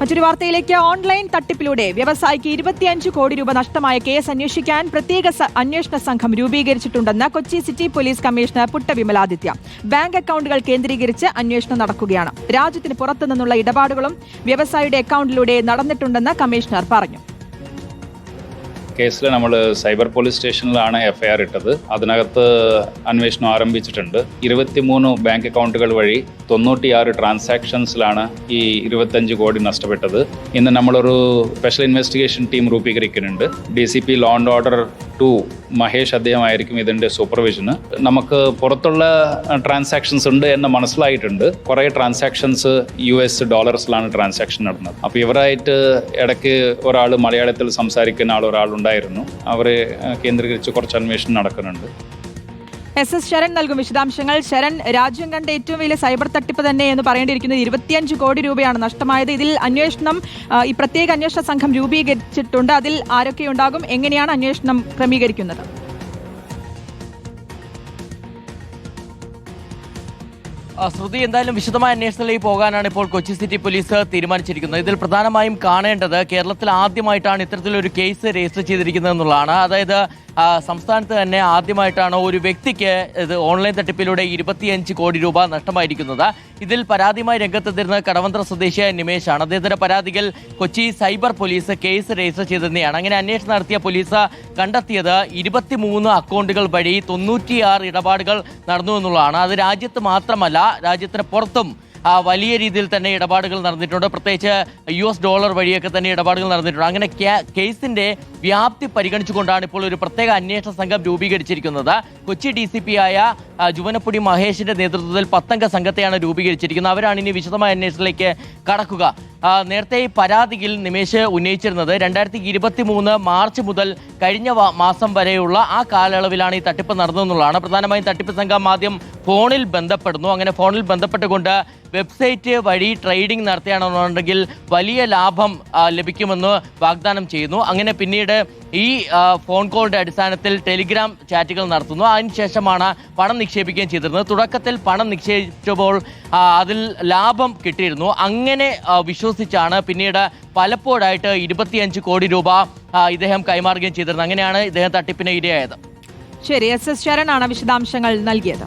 മറ്റൊരു വാർത്തയിലേക്ക് ഓൺലൈൻ തട്ടിപ്പിലൂടെ വ്യവസായിക്ക് ഇരുപത്തിയഞ്ച് കോടി രൂപ നഷ്ടമായ കേസ് അന്വേഷിക്കാൻ പ്രത്യേക അന്വേഷണ സംഘം രൂപീകരിച്ചിട്ടുണ്ടെന്ന് Kochi city police commissioner Putta Vimaladitya bank അക്കൗണ്ടുകൾ കേന്ദ്രീകരിച്ച് അന്വേഷണം നടക്കുകയാണ്. രാജ്യത്തിന് പുറത്തുനിന്നുള്ള ഇടപാടുകളും വ്യവസായിയുടെ അക്കൗണ്ടിലൂടെ നടന്നിട്ടുണ്ടെന്ന് കമ്മീഷണർ പറഞ്ഞു. കേസിൽ നമ്മൾ സൈബർ പോലീസ് സ്റ്റേഷനിലാണ് എഫ്ഐആർ ഇട്ടത്. അതിനകത്ത് അന്വേഷണം ആരംഭിച്ചിട്ടുണ്ട്. ഇരുപത്തിമൂന്ന് ബാങ്ക് അക്കൗണ്ടുകൾ വഴി തൊണ്ണൂറ്റിയാറ് ട്രാൻസാക്ഷൻസിലാണ് ഈ ഇരുപത്തഞ്ച് കോടി നഷ്ടപ്പെട്ടത്. ഇന്ന് നമ്മളൊരു special investigation team രൂപീകരിക്കുന്നുണ്ട്. D C P law and order to Mahesh അദ്ദേഹമായിരിക്കും ഇതിന്റെ സൂപ്പർവിഷന് നമുക്ക് പുറത്തുള്ള ട്രാൻസാക്ഷൻസ് ഉണ്ട് എന്ന് മനസ്സിലായിട്ടുണ്ട്. കുറേ ട്രാൻസാക്ഷൻസ് യു എസ് ഡോളേഴ്സിലാണ് ട്രാൻസാക്ഷൻ നടന്നത്. അപ്പോൾ ഇവരായിട്ട് ഇടയ്ക്ക് ഒരാൾ മലയാളത്തിൽ സംസാരിക്കുന്ന ആൾ ഒരാളുണ്ടായിരുന്നു അവരെ കേന്ദ്രീകരിച്ച് കുറച്ച് അന്വേഷണം നടക്കുന്നുണ്ട്. എസ് എസ് ശരൺ നൽകും വിശദാംശങ്ങൾ. ശരൺ രാജ്യം കണ്ട ഏറ്റവും വലിയ സൈബർ തട്ടിപ്പ് തന്നെ എന്ന് പറയേണ്ടിയിരിക്കുന്നത് ഇരുപത്തിയഞ്ച് കോടി രൂപയാണ് നഷ്ടമായത്. ഇതിൽ അന്വേഷണം ഈ പ്രത്യേക അന്വേഷണ സംഘം രൂപീകരിച്ചിട്ടുണ്ട്. അതിൽ ആരൊക്കെ ഉണ്ടാകും എങ്ങനെയാണ് അന്വേഷണം ക്രമീകരിക്കുന്നത്? ശ്രുതി എന്തായാലും വിശദമായ അന്വേഷണത്തിലേക്ക് പോകാനാണ് ഇപ്പോൾ കൊച്ചി സിറ്റി പോലീസ് തീരുമാനിച്ചിരിക്കുന്നത്. ഇതിൽ പ്രധാനമായും കാണേണ്ടത് കേരളത്തിൽ ആദ്യമായിട്ടാണ് ഇത്തരത്തിലൊരു കേസ് രജിസ്റ്റർ ചെയ്തിരിക്കുന്നത് എന്നുള്ളതാണ് അതായത് സംസ്ഥാനത്ത് തന്നെ ആദ്യമായിട്ടാണ് ഒരു വ്യക്തിക്ക് ഇത് ഓൺലൈൻ തട്ടിപ്പിലൂടെ ഇരുപത്തിയഞ്ച് കോടി രൂപ നഷ്ടമായിരിക്കുന്നത്. ഇതിൽ പരാതിയുമായി രംഗത്തെത്തിരുന്ന കടവന്ത്ര സ്വദേശിയായ നിമേഷാണ്. അദ്ദേഹത്തിന്റെ പരാതികൾ Kochi cyber police case register ചെയ്തതിനെയാണ്. അങ്ങനെ അന്വേഷണം നടത്തിയ പോലീസ് കണ്ടെത്തിയത് ഇരുപത്തിമൂന്ന് അക്കൗണ്ടുകൾ വഴി തൊണ്ണൂറ്റിയാറ് ഇടപാടുകൾ നടന്നു എന്നുള്ളതാണ്. അത് രാജ്യത്ത് മാത്രമല്ല രാജ്യത്തിന് പുറത്തും വലിയ രീതിയിൽ തന്നെ ഇടപാടുകൾ നടന്നിട്ടുണ്ട്. പ്രത്യേകിച്ച് യു എസ് ഡോളർ വഴിയൊക്കെ തന്നെ ഇടപാടുകൾ നടന്നിട്ടുണ്ട്. അങ്ങനെ കേസിന്റെ വ്യാപ്തി പരിഗണിച്ചുകൊണ്ടാണ് ഇപ്പോൾ ഒരു പ്രത്യേക അന്വേഷണ സംഘം രൂപീകരിച്ചിരിക്കുന്നത്. കൊച്ചി ഡി സി പി ആയ ജുവനപ്പുടി മഹേഷിന്റെ നേതൃത്വത്തിൽ പത്തംഗ സംഘത്തെയാണ് രൂപീകരിച്ചിരിക്കുന്നത്. അവരാണ് ഇനി വിശദമായ അന്വേഷണത്തിലേക്ക് കടക്കുക. നേരത്തെ ഈ പരാതിയിൽ നിമേഷ് ഉന്നയിച്ചിരുന്നത് രണ്ടായിരത്തി ഇരുപത്തി മൂന്ന് മാർച്ച് മുതൽ കഴിഞ്ഞ മാസം വരെയുള്ള ആ കാലയളവിലാണ് ഈ തട്ടിപ്പ് നടന്നതെന്നുള്ളതാണ്. പ്രധാനമായും തട്ടിപ്പ് സംഘം ആദ്യം ഫോണിൽ ബന്ധപ്പെടുന്നു. അങ്ങനെ ഫോണിൽ ബന്ധപ്പെട്ടുകൊണ്ട് വെബ്സൈറ്റ് വഴി ട്രേഡിംഗ് നടത്തുകയാണെന്നുണ്ടെങ്കിൽ വലിയ ലാഭം ലഭിക്കുമെന്ന് വാഗ്ദാനം ചെയ്യുന്നു. അങ്ങനെ പിന്നീട് ഈ ഫോൺ കോളിന്റെ അടിസ്ഥാനത്തിൽ ടെലിഗ്രാം ചാറ്റുകൾ നടത്തുന്നു. അതിനുശേഷമാണ് പണം നിക്ഷേപിക്കുകയും ചെയ്തിരുന്നത്. തുടക്കത്തിൽ പണം നിക്ഷേപിച്ചപ്പോൾ അതിൽ ലാഭം കിട്ടിയിരുന്നു. അങ്ങനെ വിശ്വസിച്ചാണ് പിന്നീട് പലപ്പോഴായിട്ട് ഇരുപത്തിയഞ്ച് കോടി രൂപ ഇദ്ദേഹം കൈമാറുകയും ചെയ്തിരുന്നത്. അങ്ങനെയാണ് ഇദ്ദേഹം തട്ടിപ്പിന് ഇരയായത്. ശരി എസ് എസ് ശരണാണ് വിശദാംശങ്ങൾ നൽകിയത്.